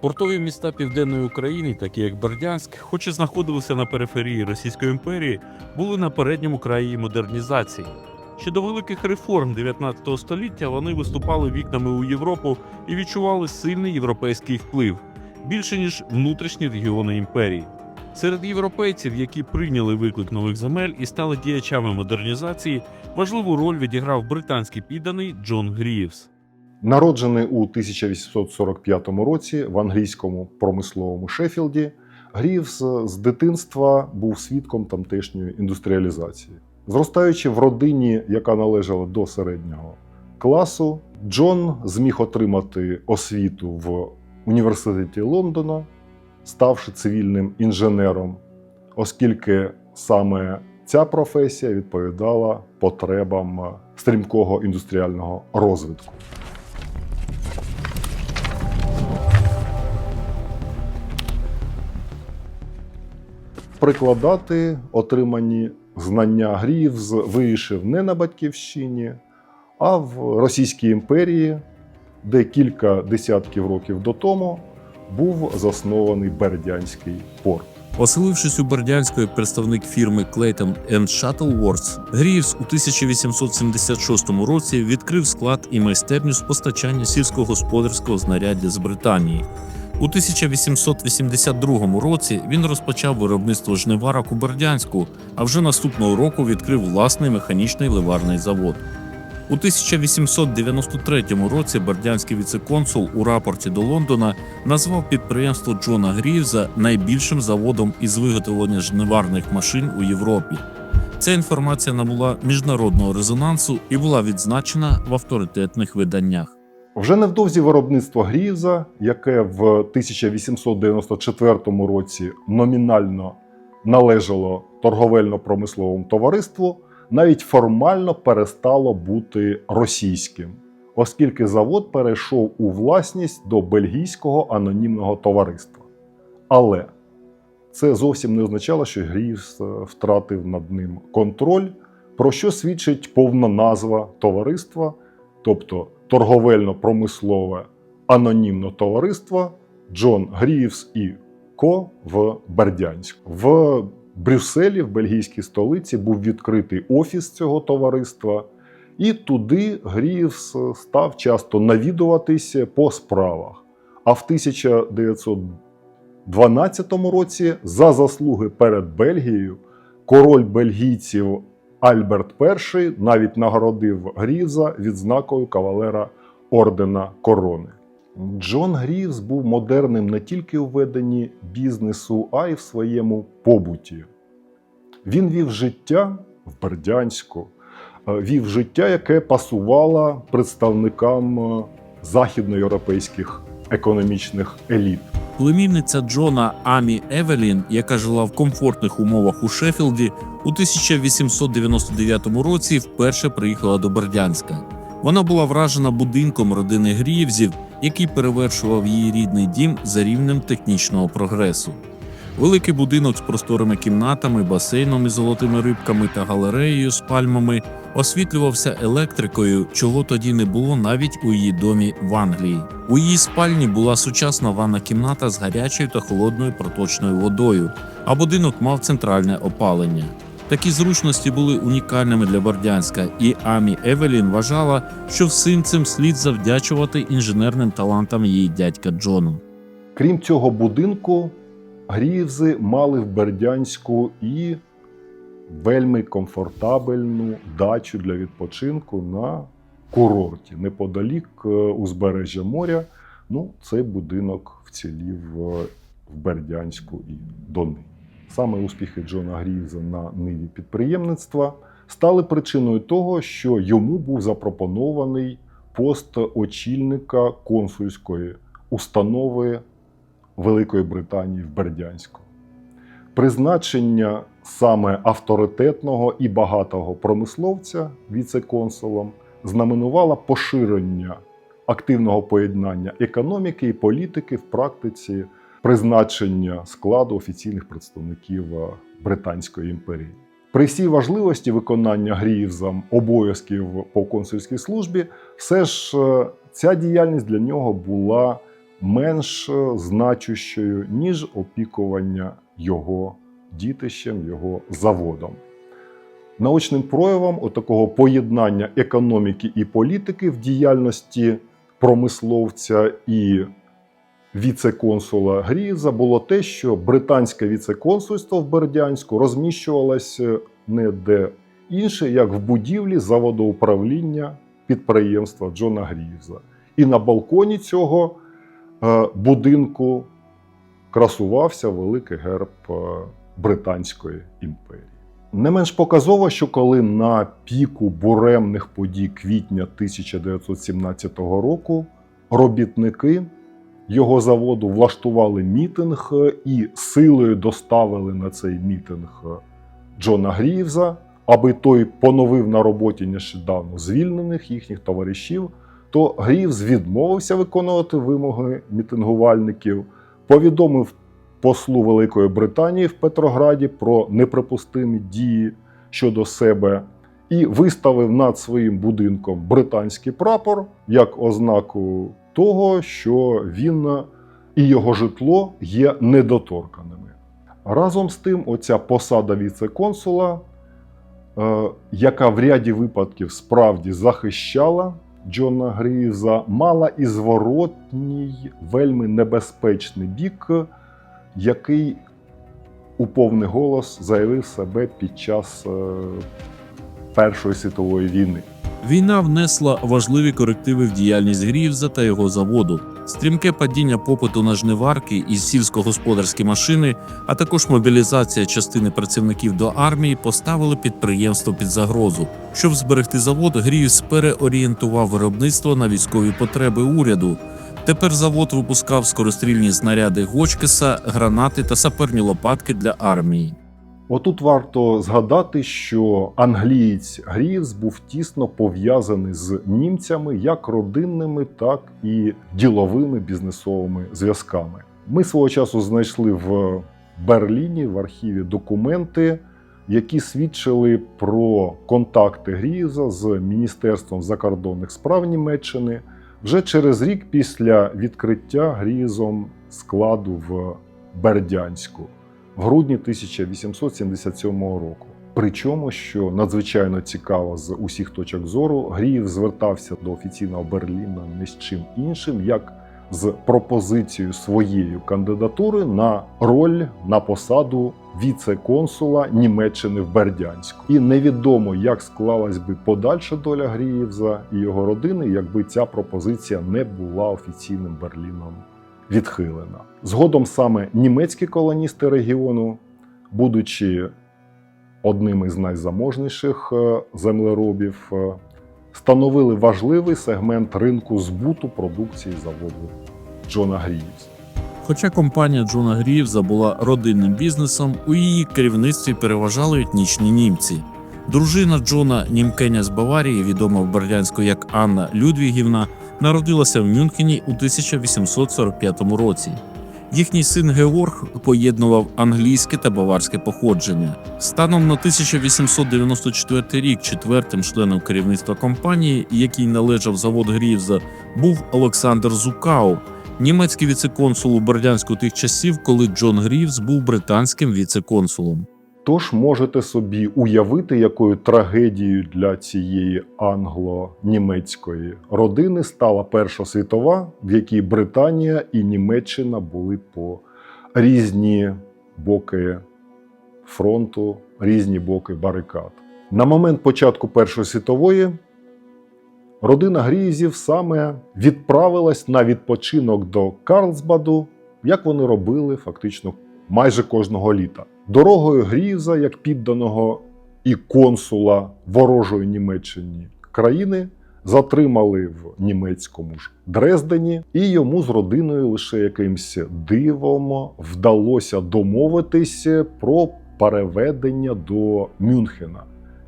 Портові міста Південної України, такі як Бердянськ, хоч і знаходилися на периферії Російської імперії, були на передньому краї модернізації. Ще до великих реформ 19 століття вони виступали вікнами у Європу і відчували сильний європейський вплив більше ніж внутрішні регіони імперії. Серед європейців, які прийняли виклик нових земель і стали діячами модернізації, важливу роль відіграв британський підданий Джон Грієвс. Народжений у 1845 році в англійському промисловому Шеффілді, Грівс з дитинства був свідком тамтешньої індустріалізації. Зростаючи в родині, яка належала до середнього класу, Джон зміг отримати освіту в університеті Лондона, ставши цивільним інженером, оскільки саме ця професія відповідала потребам стрімкого індустріального розвитку. Прикладати отримані знання Гріївз вирішив не на батьківщині, а в Російській імперії, де кілька десятків років до тому був заснований Бердянський порт. Оселившись у Бердянську як представник фірми Clayton Shuttleworths, Гріївс у 1876 році відкрив склад і майстерню з постачання сільськогосподарського знаряддя з Британії. У 1882 році він розпочав виробництво жниварок у Бердянську, а вже наступного року відкрив власний механічний ливарний завод. У 1893 році бердянський віцеконсул у рапорті до Лондона назвав підприємство Джона Грівза найбільшим заводом із виготовлення жниварних машин у Європі. Ця інформація набула міжнародного резонансу і була відзначена в авторитетних виданнях. Вже невдовзі виробництво Гріївза, яке в 1894 році номінально належало торговельно-промисловому товариству, навіть формально перестало бути російським, оскільки завод перейшов у власність до бельгійського анонімного товариства. Але це зовсім не означало, що е, втратив над ним контроль, про що свідчить повна назва товариства, тобто торговельно-промислове анонімне товариство Джон Гріївс і Ко в Бердянську. В Брюсселі, в бельгійській столиці, був відкритий офіс цього товариства, і туди Гріївс став часто навідуватися по справах. А в 1912 році за заслуги перед Бельгією король бельгійців Альберт І навіть нагородив Грівза відзнакою кавалера ордена корони. Джон Грівз був модерним не тільки у веденні бізнесу, а й в своєму побуті. Він вів життя в Бердянську, е, вів життя, яке пасувало представникам е, західноєвропейських економічних еліт. Племінниця Джона Амі Евелін, яка жила в комфортних умовах у Шеффілді, у 1899 році вперше приїхала до Бердянська. Вона була вражена будинком родини Гріївзів, який перевершував її рідний дім за рівнем технічного прогресу. Великий будинок з просторими кімнатами, басейном із золотими рибками та галереєю з пальмами освітлювався електрикою, чого тоді не було навіть у її домі в Англії. У її спальні була сучасна ванна кімната з гарячою та холодною проточною водою, а будинок мав центральне опалення. Такі зручності були унікальними для Бордянська, і Амі Евелін вважала, що всім цим слід завдячувати інженерним талантам її дядька Джону. Крім цього будинку, Гріївзи мали в Бердянську і вельми комфортабельну дачу для відпочинку на курорті неподалік е, узбережжя моря. Ну, цей будинок вцілів е, в Бердянську і донині. Саме успіхи Джона Грівза на ниві підприємництва стали причиною того, що йому був запропонований пост очільника консульської установи Великої Британії в Бердянську. Призначення саме авторитетного і багатого промисловця віце-консулом знаменувало поширення активного поєднання економіки і політики в практиці призначення складу офіційних представників е, Британської імперії. При всій важливості виконання Гріївзам обов'язків по консульській службі, все ж е, ця діяльність для нього була менш е, значущою, ніж опікування його дітищем, його заводом. Наочним проявом отакого поєднання економіки і політики в діяльності промисловця і віце-консула Гріза було те, що британське віце-консульство в Бердянську розміщувалося не де інше, як в будівлі заводоуправління підприємства Джона Грівза. І на балконі цього будинку красувався великий герб е, Британської імперії. Не менш показово, що коли на піку буремних подій квітня 1917 року робітники його заводу влаштували мітинг е, і силою доставили на цей мітинг е, Джона Грівза, аби той поновив на роботі нещодавно звільнених їхніх товаришів, то Грівз відмовився виконувати вимоги мітингувальників, повідомив послу Великої Британії в Петрограді про неприпустимі дії щодо себе і виставив над своїм будинком британський прапор як ознаку того, що він і його житло є недоторканими. Разом з тим, оця посада віце-консула, е, яка в ряді випадків справді захищала Джона Грівза, мала і зворотній, вельми небезпечний бік, який у повний голос заявив себе під час е, Першої світової війни. Війна внесла важливі корективи в діяльність Грівза та його заводу. Стрімке падіння попиту на жниварки і сільськогосподарські машини, а також мобілізація частини працівників до армії поставили підприємство під загрозу. Щоб зберегти завод, Грівз переорієнтував виробництво на військові потреби уряду. Тепер завод випускав скорострільні знаряди Гочкеса, гранати та саперні лопатки для армії. Отут варто згадати, що англієць Грівс був тісно пов'язаний з німцями як родинними, так і діловими бізнесовими зв'язками. Ми свого часу знайшли в Берліні в архіві документи, які свідчили про контакти Грівза з Міністерством закордонних справ Німеччини вже через рік після відкриття Грізом складу в Бердянську в грудні 1877 року. Причому, що надзвичайно цікаво з усіх точок зору, Гріїв звертався до офіційного Берліна не з чим іншим, як з пропозицією своєї кандидатури на роль на посаду віце-консула Німеччини в Бердянську. І невідомо, як склалась би подальша доля Гріївза і його родини, якби ця пропозиція не була офіційним Берліном відхилена. Згодом саме німецькі колоністи регіону, будучи одним із найзаможніших е, землеробів, е, становили важливий сегмент ринку збуту продукції заводу Джона Гріївс. Хоча компанія Джона Грівза була родинним бізнесом, у її керівництві переважали етнічні німці. Дружина Джона Німкеня з Баварії, відома в Бердянську як Анна Людвігівна, народилася в Мюнхені у 1845 році. Їхній син Георг поєднував англійське та баварське походження. Станом на 1894 рік четвертим членом керівництва компанії, який належав завод Грівза, був Олександр Зукау, німецький віце-консул у Бердянську тих часів, коли Джон Грівз був британським віце-консулом. Тож можете собі уявити, якою трагедією для цієї англо-німецької родини стала Перша світова, в якій Британія і Німеччина були по різні боки фронту, різні боки барикад. На момент початку Першої світової родина Грізів саме відправилась на відпочинок до Карлсбаду, як вони робили фактично майже кожного літа. Дорогою Гріза, як підданого і консула ворожої Німеччині. Країни, затримали в німецькому ж Дрездені, і йому з родиною лише якимсь дивом вдалося домовитись про переведення до Мюнхена.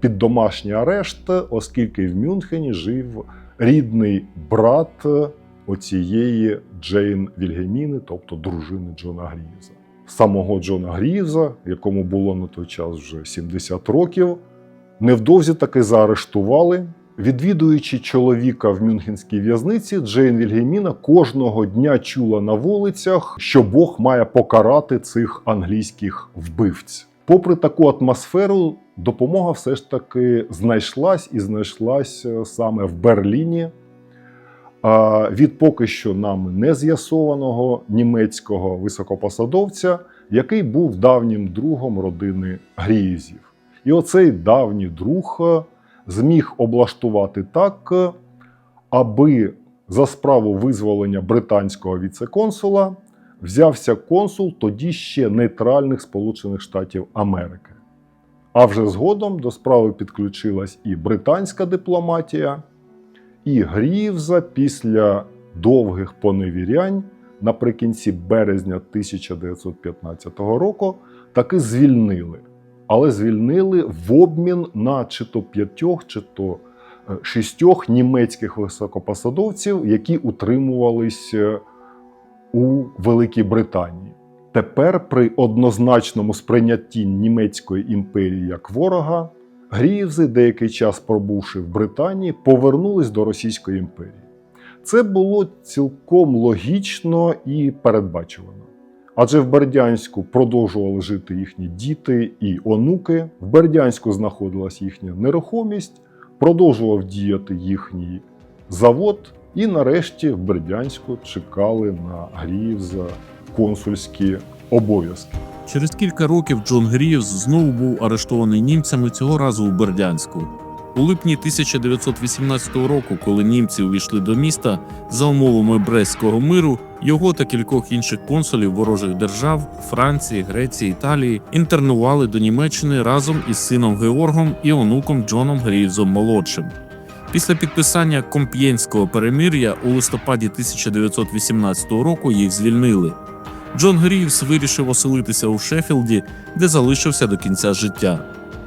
Під домашній арешт, оскільки в Мюнхені жив рідний брат оцієї Джейн Вільгеміни, тобто дружини Джона Гріза самого Джона Грівза, якому було на той час вже 70 років, невдовзі таки заарештували Відвідуючи чоловіка в Мюнхенській в'язниці, Джейн Вільгельміна кожного дня чула на вулицях, що Бог має покарати цих англійських вбивць. Попри таку атмосферу, допомога все ж таки знайшлась і знайшлась е, саме в Берліні. Від поки що нам не з'ясованого німецького високопосадовця, який був давнім другом родини Гріїзів. І оцей давній друг е, зміг облаштувати так, е, аби за справу визволення британського віцеконсула взявся консул тоді ще нейтральних Сполучених Штатів Америки. А вже згодом до справи підключилась і британська дипломатія, і Гріївза після довгих поневірянь наприкінці березня 1915 року таки звільнили. Але звільнили в обмін на чи то п'ятьох, чи то е, шістьох німецьких високопосадовців, які утримувались е, у Великій Британії. Тепер, при однозначному сприйнятті німецької імперії як ворога, Гріївзи, деякий час пробувши в Британії, повернулись до Російської імперії. Це було цілком логічно і передбачувано. Адже в Бердянську продовжували жити їхні діти і онуки. В Бердянську знаходилась їхня нерухомість, продовжував діяти їхній завод, і нарешті в Бердянську чекали на Гріївза консульські обов'язки. Через кілька років Джон Грівс знову був арештований німцями цього разу у Бердянську. У липні 1918 року, коли німці увійшли до міста за умовами Брестського миру, його та кількох інших консулів ворожих держав Франції, Греції, Італії інтернували до Німеччини разом із сином Георгом і онуком Джоном Грівзом молодшим. Після підписання Комп'єнського перемир'я у листопаді 1918 року їх звільнили. Джон Грівс вирішив оселитися у Шеффілді, де залишився до кінця життя.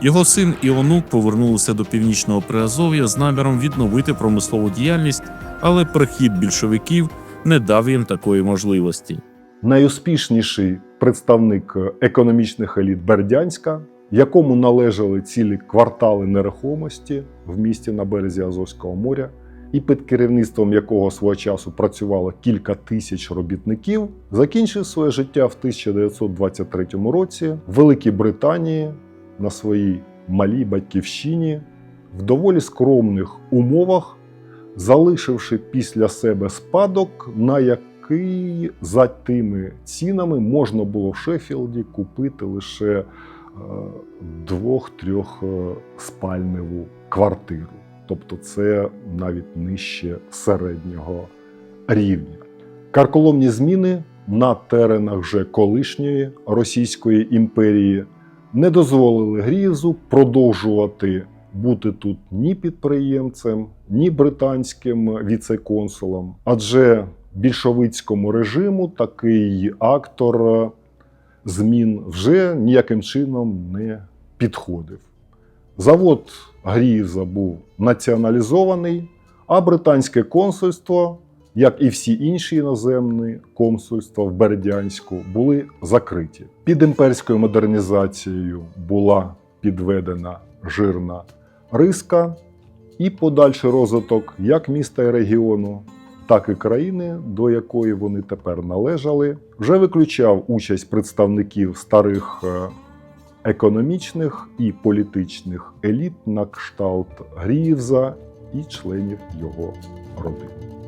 Його син і онук повернулися до північного Приазов'я з наміром відновити промислову діяльність, але прихід більшовиків не дав їм такої можливості. найуспішніший представник економічних еліт Бердянська, якому належали цілі квартали нерухомості в місті на березі Азовського моря, і під керівництвом якого свого часу працювало кілька тисяч робітників, закінчив своє життя в 1923 році в Великій Британії на своїй малій батьківщині в доволі скромних умовах, залишивши після себе спадок, на який за тими цінами можна було в Шеффілді купити лише е, двох-трьох е, спальневу квартиру. Тобто це навіть нижче середнього рівня. Карколомні зміни на теренах вже колишньої Російської імперії не дозволили Грізу продовжувати бути тут ні підприємцем, ні британським віцеконсулом, адже більшовицькому режиму такий актор змін вже ніяким чином не підходив. Завод Гріївза був націоналізований, а британське консульство, як і всі інші іноземні консульства в Бердянську, були закриті. Під імперською модернізацією була підведена жирна риска і подальший розвиток як міста і регіону, так і країни, до якої вони тепер належали, вже виключав участь представників старих е, економічних і політичних еліт на кшталт Гріївза і членів його родини.